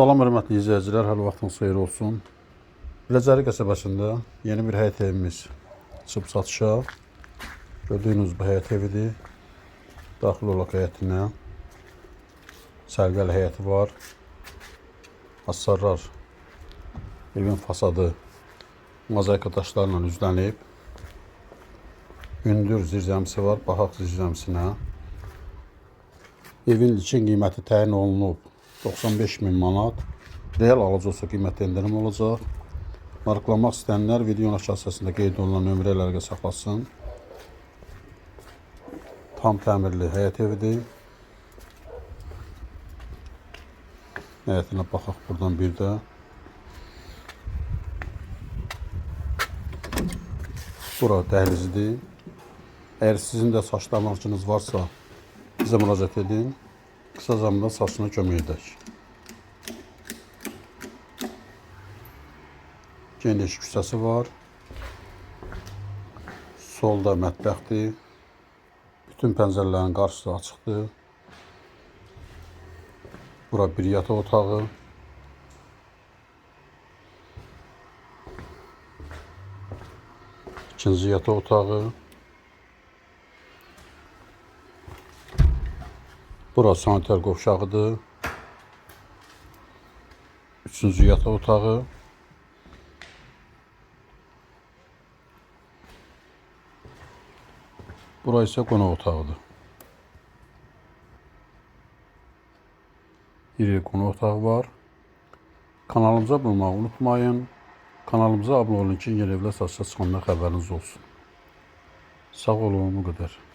Salam hörmətli izləyicilər, hər vaxtınız xeyir olsun. Biləcəri qəsəbəsində yeni bir həyət evimiz çıxıb satışa. Gördüyünüz bu həyət evidir. Daxil olaq həyətinə. Sərgəli həyəti var. Hasarlar evin fasadı mozaika daşlarla üzlənib. Hündür zirzəmisi var, baxaq zirzəmisinə. Evin ilkin qiyməti təyin olunub 95 min manat. Real alıcı olsa qiymətdə endirim olacaq. Maraqlanmaq istəyənlər videonun aşağı hissəsində qeyd olunan nömrə ilə saxlasın. Tam təmirli həyət evidir. Həyətinə baxaq buradan bir də. Bura dəhlizidir. Əgər sizin də saç damarçınız varsa bizə müraciət edin. Qısa zamanda saçına kömək edək. Geniş küçəsi var. Solda mətbəxdir. Bütün pəncərələrin qarşısı açıqdır. Bura bir yataq otağı. İkinci yataq otağı. Bura sanitar qovşağıdır. Üçüncü yataq otağı. Bura isə qonaq otağıdır. İri qonaq otağı var. Kanalımıza abunə olmağı unutmayın. Kanalımıza abunə olun ki, yeni evlər satışa çıxanda xəbəriniz olsun. Sağ olun, bu qədər.